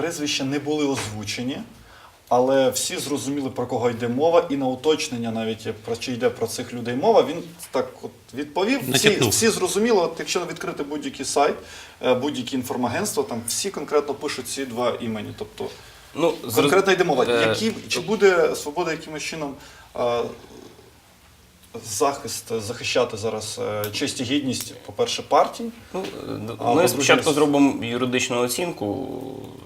прізвища не були озвучені, але всі зрозуміли, про кого йде мова, і на уточнення, навіть про чи йде про цих людей мова, він так от відповів. Всі, всі зрозуміли, от якщо відкрити будь-який сайт, е, будь-які інформагентства, там всі конкретно пишуть ці два імені. Тобто Ну, конкретно йде мова. Е, Які, чи буде свобода якимось чином е, захист, захищати зараз е, честь і гідність, по-перше, партій? Ну, А, ми спочатку зробимо юридичну оцінку,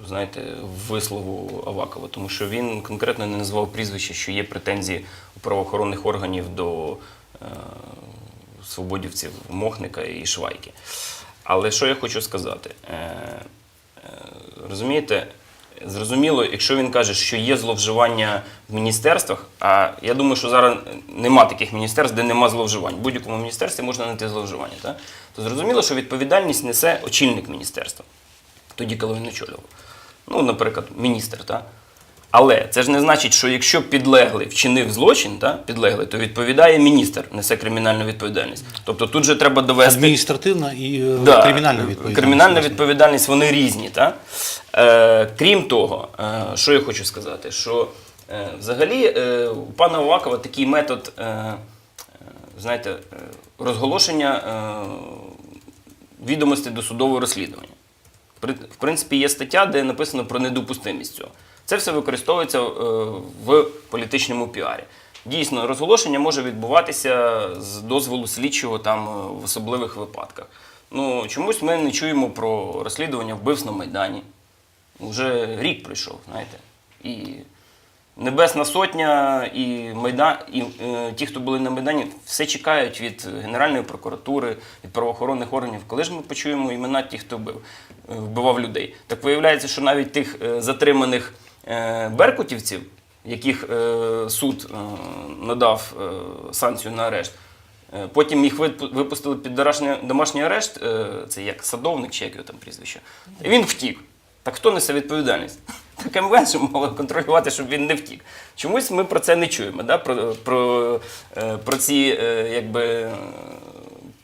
знаєте, вислову Авакова, тому що він конкретно не назвав прізвище, що є претензії у правоохоронних органів до е, свободівців Мохника і Швайки. Але що я хочу сказати? Е, е, розумієте, зрозуміло, якщо він каже, що є зловживання в міністерствах, а я думаю, що зараз нема таких міністерств, де нема зловживань. В будь-якому міністерстві можна знайти зловживання. Так? То зрозуміло, що відповідальність несе очільник міністерства, тоді, коли він очолював. Ну, наприклад, міністр. Так? Але це ж не значить, що якщо підлеглий вчинив злочин, та, підлеглий, то відповідає міністр, несе кримінальну відповідальність. Тобто тут же треба довести. Адміністративна і е, Да, кримінальна відповідальність. Кримінальна відповідальність, вони різні. Та? Е, крім того, е, що я хочу сказати, що е, взагалі е, у пана Овакова такий метод, е, е, знаєте, е, розголошення е, відомостей до судового розслідування. При- В принципі, є стаття, де написано про недопустимість цього. Це все використовується е, в політичному піарі. Дійсно, розголошення може відбуватися з дозволу слідчого там е, в особливих випадках. Ну, чомусь ми не чуємо про розслідування вбивств на Майдані. Уже рік пройшов, знаєте. І Небесна Сотня і Майдан, і е, ті, хто були на Майдані, все чекають від Генеральної прокуратури, від правоохоронних органів. Коли ж ми почуємо імена тих, хто е, вбивав людей? Так виявляється, що навіть тих затриманих беркутівців, яких е, суд е, надав е, санкцію на арешт, е, потім їх вип- випустили під домашній, арешт, е, це як садовник чи як його там прізвище, і він втік. Так хто несе відповідальність? Так МВС мало контролювати, щоб він не втік. Чомусь ми про це не чуємо, да? про, про, е, про ці е, якби, е,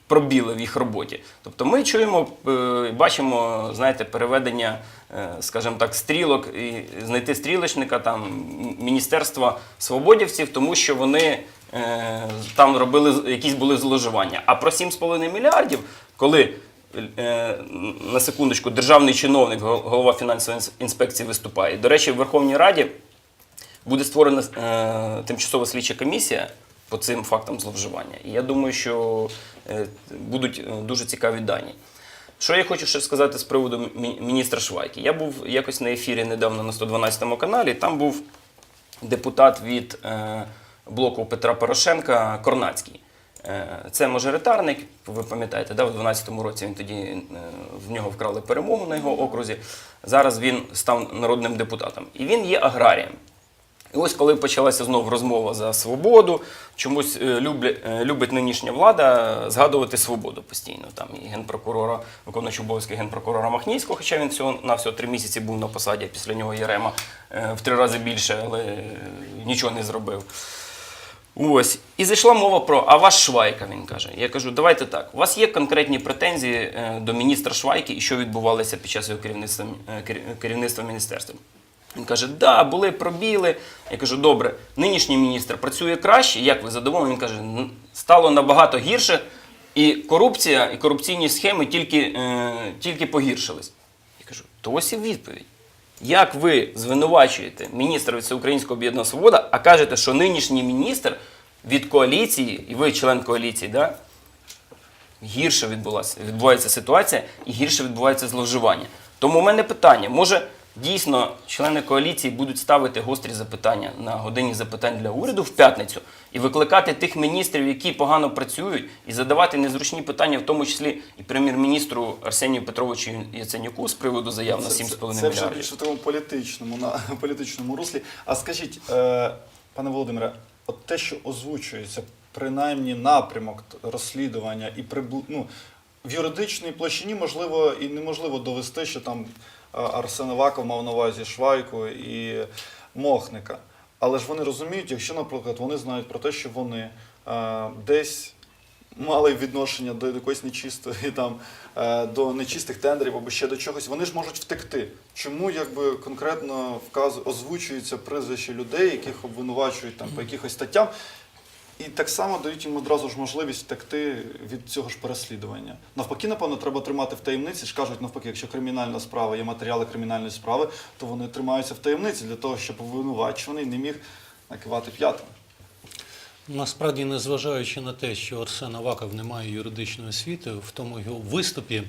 пробіли в їх роботі. Тобто ми чуємо, е, бачимо, знаєте, переведення, е, скажімо так, стрілок і знайти стрілочника там Міністерства свободівців, тому що вони е, там робили якісь були зловживання. А про 7,5 мільярдів, коли на секундочку державний чиновник, голова фінансової інспекції виступає. До речі, в Верховній Раді буде створена е, тимчасова слідча комісія по цим фактам зловживання. І я думаю, що е, будуть е, дуже цікаві дані. Що я хочу ще сказати з приводу міністра Швайки? Я був якось на ефірі недавно на 112 каналі. Там був депутат від е, блоку Петра Порошенка Корнацький. Це мажоритарник, ви пам'ятаєте, да, в 12-му році він тоді в нього вкрали перемогу на його окрузі. Зараз він став народним депутатом. І він є аграрієм. І ось коли почалася знову розмова за свободу, чомусь е, люблять, е, любить нинішня влада згадувати свободу постійно. Там і генпрокурора, виконуючий обов'язки генпрокурора Махнійського, хоча він всього на всього три місяці був на посаді, після нього Єрема е, в три рази більше, але е, нічого не зробив. Ось. І зайшла мова про а ваш Швайка, він каже. Я кажу, давайте так. У вас є конкретні претензії е, до міністра Швайки і що відбувалося під час його керівництва, е, керівництва міністерством. Він каже, да, були пробіли. Я кажу, добре, нинішній міністр працює краще. Як ви задоволені? Він каже, стало набагато гірше, і корупція, і корупційні схеми тільки, е, тільки погіршились. Я кажу, то ось і відповідь. Як ви звинувачуєте міністра Всеукраїнського об'єднання Свобода, а кажете, що нинішній міністр від коаліції, і ви член коаліції, да, гірше відбулася, відбувається ситуація і гірше відбувається зловживання. Тому у мене питання: може дійсно члени коаліції будуть ставити гострі запитання на годині запитань для уряду в п'ятницю і викликати тих міністрів, які погано працюють, і задавати незручні питання, в тому числі і прем'єр-міністру Арсенію Петровичу Яценюку з приводу заяв на 7,5 Це вже більше в тому політичному, на політичному руслі. А скажіть, е, пане Володимире, от те, що озвучується, принаймні напрямок розслідування і прибу... ну, в юридичній площині можливо і неможливо довести, що там Арсен Аваков мав на увазі Швайку і Мохника. Але ж вони розуміють, якщо, наприклад, вони знають про те, що вони е, десь мали відношення до якоїсь нечистої там е, до нечистих тендерів або ще до чогось, вони ж можуть втекти. Чому якби конкретно вказ озвучуються прізвища людей, яких обвинувачують там по якихось статтям? І так само дають їм одразу ж можливість втекти від цього ж переслідування. Навпаки, напевно, треба тримати в таємниці. Ж кажуть, навпаки, якщо кримінальна справа є матеріали кримінальної справи, то вони тримаються в таємниці для того, щоб обвинувачуваний не міг накивати п'ятами. Насправді, незважаючи на те, що Арсен Аваков не має юридичної освіти, в тому його виступі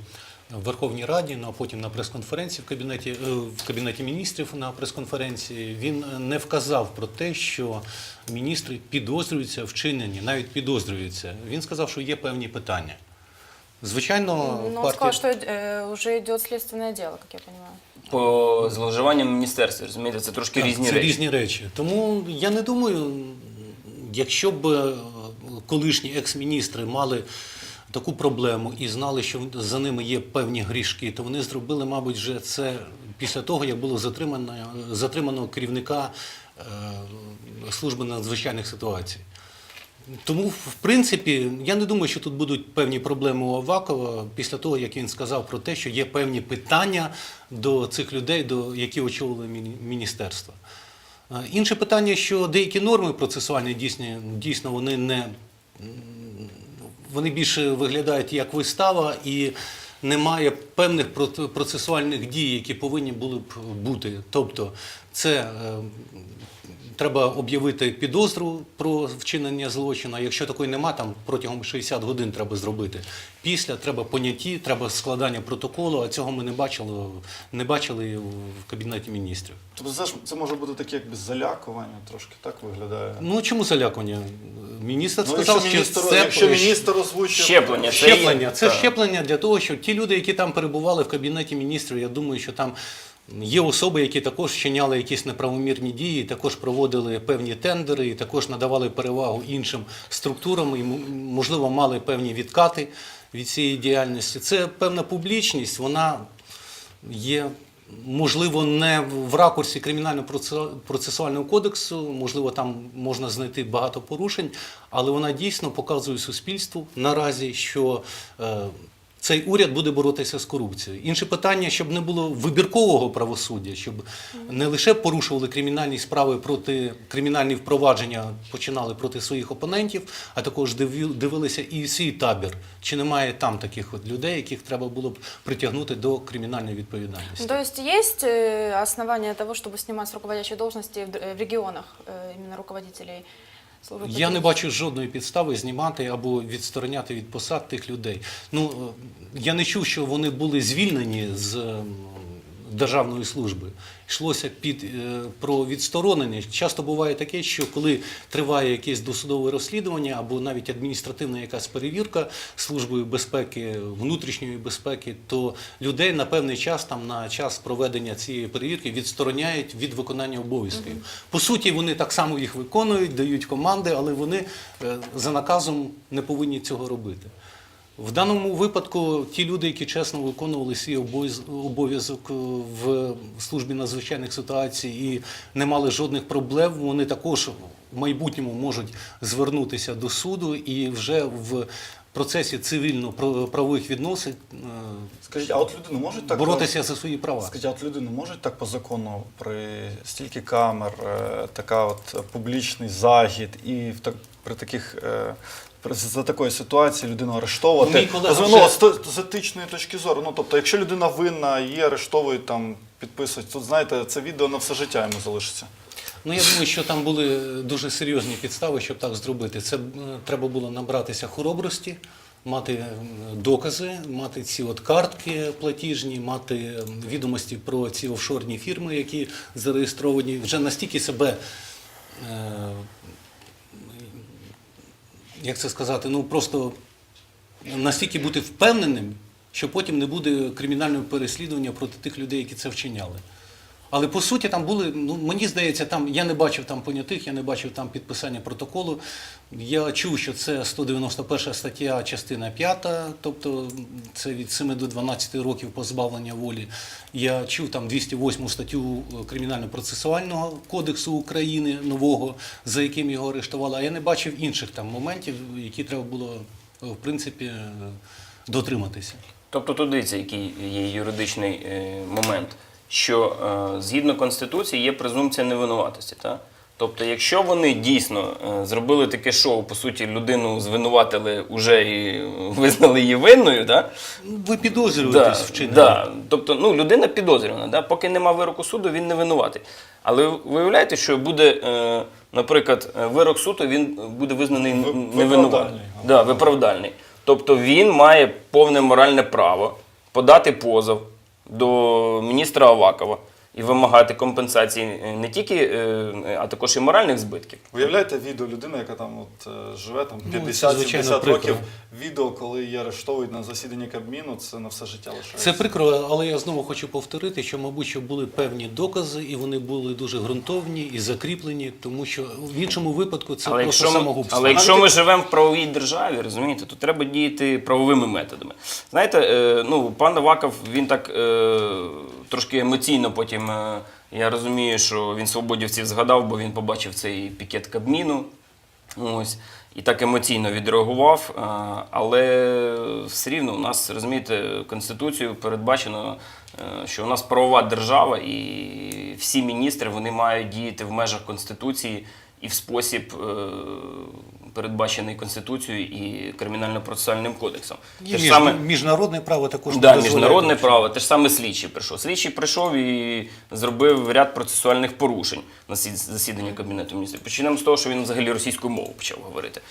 в Верховній Раді, ну а потім на прес-конференції в кабінеті, е, в кабінеті міністрів на прес-конференції, він не вказав про те, що міністри підозрюються в вчиненні, навіть підозрюються. Він сказав, що є певні питання. Звичайно, Но он партія... сказал, что э, уже идет следственное дело, как я понимаю. По зловживанням в міністерстві, розумієте, це трошки Так, різні це речі. різні речі. Тому я не думаю, якщо б е, колишні екс-міністри мали таку проблему і знали, що за ними є певні грішки, то вони зробили, мабуть, вже це після того, як було затримано, затримано керівника е, служби надзвичайних ситуацій. Тому, в принципі, я не думаю, що тут будуть певні проблеми у Авакова після того, як він сказав про те, що є певні питання до цих людей, до які очолили міні- міністерство. Е, Інше питання, що деякі норми процесуальні дійсно, дійсно вони не вони більше виглядають як вистава і немає певних процесуальних дій, які повинні були б бути. Тобто, це е, треба об'явити підозру про вчинення злочину. Якщо такої нема, там протягом 60 годин треба зробити. Після треба поняті, треба складання протоколу, а цього ми не бачили, не бачили в кабінеті міністрів. Тобто це ж це може бути таке якби залякування, трошки так виглядає. Ну чому залякування? Міністр Ну, сказав, якщо що міністр, це якщо міністр озвучив Щеплення. Це щеплення. є- Це щеплення для того, щоб ті люди, які там перебували в кабінеті міністрів, я думаю, що там є особи, які також вчиняли якісь неправомірні дії, також проводили певні тендери, і також надавали перевагу іншим структурам, і можливо мали певні відкати від цієї діяльності. Це певна публічність, вона є. Можливо, не в ракурсі кримінально-процесуального кодексу, можливо, там можна знайти багато порушень, але вона дійсно показує суспільству наразі, що е, цей уряд буде боротися з корупцією. Інше питання, щоб не було вибіркового правосуддя, щоб не лише порушували кримінальні справи проти кримінальні впровадження починали проти своїх опонентів, а також диві- дивилися і свій табір. Чи немає там таких от людей, яких треба було б притягнути до кримінальної відповідальності? Ну, То есть есть э, основания того, чтобы снимать с руководящей должности в д- э, в регионах э, именно руководителей службы? Я не бачу жодної підстави знімати або відстороняти від посад тих людей. Ну е, я не чув, що вони були звільнені з державної служби. Йшлося під е, про відсторонення. Часто буває таке, що коли триває якесь досудове розслідування або навіть адміністративна якась перевірка службою безпеки, внутрішньої безпеки, то людей на певний час, там на час проведення цієї перевірки, відстороняють від виконання обов'язків. По суті, вони так само їх виконують, дають команди, але вони е, за наказом не повинні цього робити. В даному випадку ті люди, які чесно виконували свій обов'язок е, в службі надзвичайних ситуацій і не мали жодних проблем, вони також в майбутньому можуть звернутися до суду і вже в процесі цивільно-правових відносин е, Скажіть, а от люди не можуть так боротися за свої права. Скажіть, а от люди не можуть так по закону при стільки камер, е, така от публічний захід, і в так, при таких за такої ситуації людину арештовувати. Ну, мій колега вже- ну, з, з етичної точки зору. Ну тобто, якщо людина винна, її арештовують там, підписують, тут знаєте, це відео на все життя йому залишиться. Ну я думаю, що там були дуже серйозні підстави, щоб так зробити. Це е, треба було набратися хоробрості, мати е, докази, мати ці от картки платіжні, мати е, відомості про ці офшорні фірми, які зареєстровані, вже настільки себе. е, Як це сказати, ну просто настільки бути впевненим, що потім не буде кримінального переслідування проти тих людей, які це вчиняли. Але по суті там були, ну мені здається, там я не бачив там понятих, я не бачив там підписання протоколу. Я чув, що це 191 стаття, частина 5, тобто це від 7 до 12 років позбавлення волі. Я чув там 208 статтю Кримінально-процесуального кодексу України нового, за яким його арештували. А я не бачив інших там моментів, які треба було в принципі, е, дотриматися. Тобто тут дивіться, який є юридичний е, момент, що е, згідно Конституції є презумпція невинуватості. Та? Тобто, якщо вони дійсно е, зробили таке шоу, по суті, людину звинуватили уже і визнали її винною, да? Ну, Ви підозрюєтесь Да, вчинення. да. Тобто, ну, людина підозрювана, да? поки нема вироку суду, він не винуватий. Але ви виявляєте, що буде, е, наприклад, е, вирок суду, він буде визнаний Ви- невинуватим. Да, виправдальний. Тобто він має повне моральне право подати позов до міністра Авакова і вимагати компенсації е, не тільки, е, а також і моральних збитків. Уявляєте відео людини, яка там от е, живе там Ну, 50-70 звичайно, років. Відео, коли її арештовують на засіданні Кабміну, це на все життя лишається. Це прикро, але я знову хочу повторити, що, мабуть, що були певні докази, і вони були дуже ґрунтовні і закріплені, тому що в іншому випадку це Але просто якщо, ми, самогубство. але якщо ми живемо в правовій державі, розумієте, то треба діяти правовими методами. Знаєте, е, ну, пан Аваков, він так е, трошки емоційно потім. Е, я розумію, що він свободівців згадав, бо він побачив цей пікет Кабміну. Ось. І так емоційно відреагував. е, Але все рівно у нас, розумієте, Конституцією передбачено, е, що у нас правова держава, і всі міністри вони мають діяти в межах Конституції і в спосіб, передбачений Конституцією і кримінально-процесуальним кодексом. І між- саме- Міжнародне право також Да, міжнародне право, те ж саме слідчий прийшов. Слідчий прийшов і зробив ряд процесуальних порушень на сі- засіданні Кабінету міністрів. Почнемо з того, що він взагалі російською мовою почав говорити.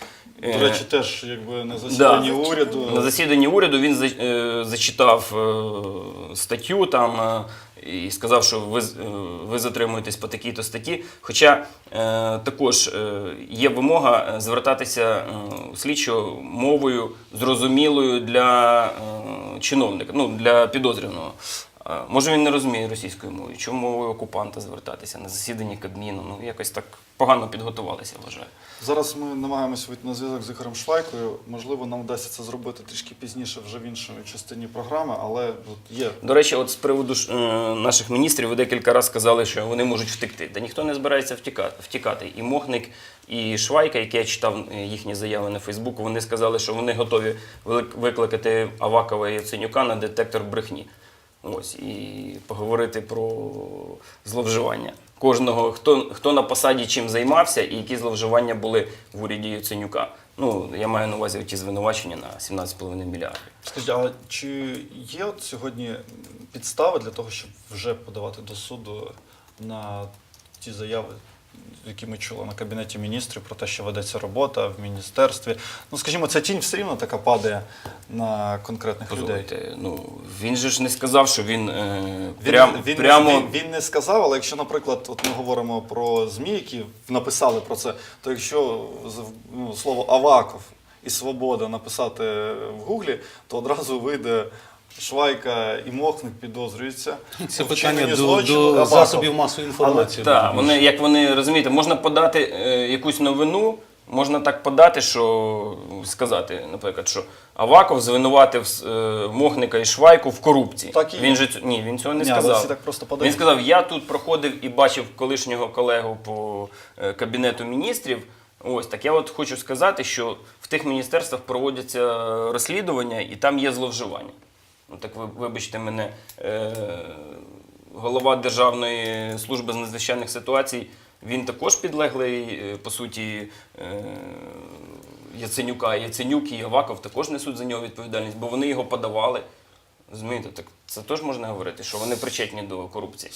До Е, речі, теж якби на засіданні уряду. на засіданні уряду він е, зачитав е, статтю там і сказав, що ви, е, ви затримуєтесь по такій-то статті. Хоча е, також е, є вимога звертатися у слідчого мовою зрозумілою для чиновника, ну для підозрюваного. Може він не розуміє російської мови, чому мовою окупанта звертатися на засіданні Кабміну? Ну якось так погано підготувалися, вважаю. Зараз ми намагаємося вийти на зв'язок з Ігорем Швайкою. Можливо, нам вдасться це зробити трішки пізніше, вже в іншій частині програми, але от є До речі, от з приводу е, наших міністрів ви декілька разів сказали, що вони можуть втекти. Та ніхто не збирається втікати. втікати. І Мохник, і Швайка, які я читав е, їхні заяви на Фейсбуку, вони сказали, що вони готові викликати Авакова і Яценюка на детектор брехні. Ось, і поговорити про зловживання. Кожного, хто, хто на посаді чим займався і які зловживання були в уряді Яценюка. Ну, я маю на увазі ті звинувачення на 17,5 мільярдів. Скажіть, а чи є от сьогодні підстави для того, щоб вже подавати до суду на ті заяви, які ми чули на кабінеті міністрів про те, що ведеться робота в міністерстві? Ну, скажімо, ця тінь все рівно така падає на конкретних людей. Ну він же ж не сказав, що він, е, Він, прям, він, прямо. він, він не сказав, але якщо, наприклад, от ми говоримо про ЗМІ, які написали про це, то якщо ну, слово Аваков і Свобода написати в Гуглі, то одразу вийде Швайка і Мохник підозрюються. Це питання вчиненні до, злочину до засобів масової інформації. Так, вони, як вони розумієте, можна подати е, якусь новину, можна так подати, що сказати, наприклад, що Аваков звинуватив е, Мохника і Швайку в корупції. Так і є. він же ні, він цього не Ні, але сказав. всі так просто Він сказав: я тут проходив і бачив колишнього колегу по е, кабінету міністрів. Ось так я от хочу сказати, що в тих міністерствах проводяться розслідування і там є зловживання. Ну так ви вибачте мене, е, голова Державної служби з надзвичайних ситуацій, він також підлеглий, е, по суті, е, Яценюка. Яценюк і Аваков також несуть за нього відповідальність, бо вони його подавали. Розумієте, так це теж можна говорити, що вони причетні до корупції.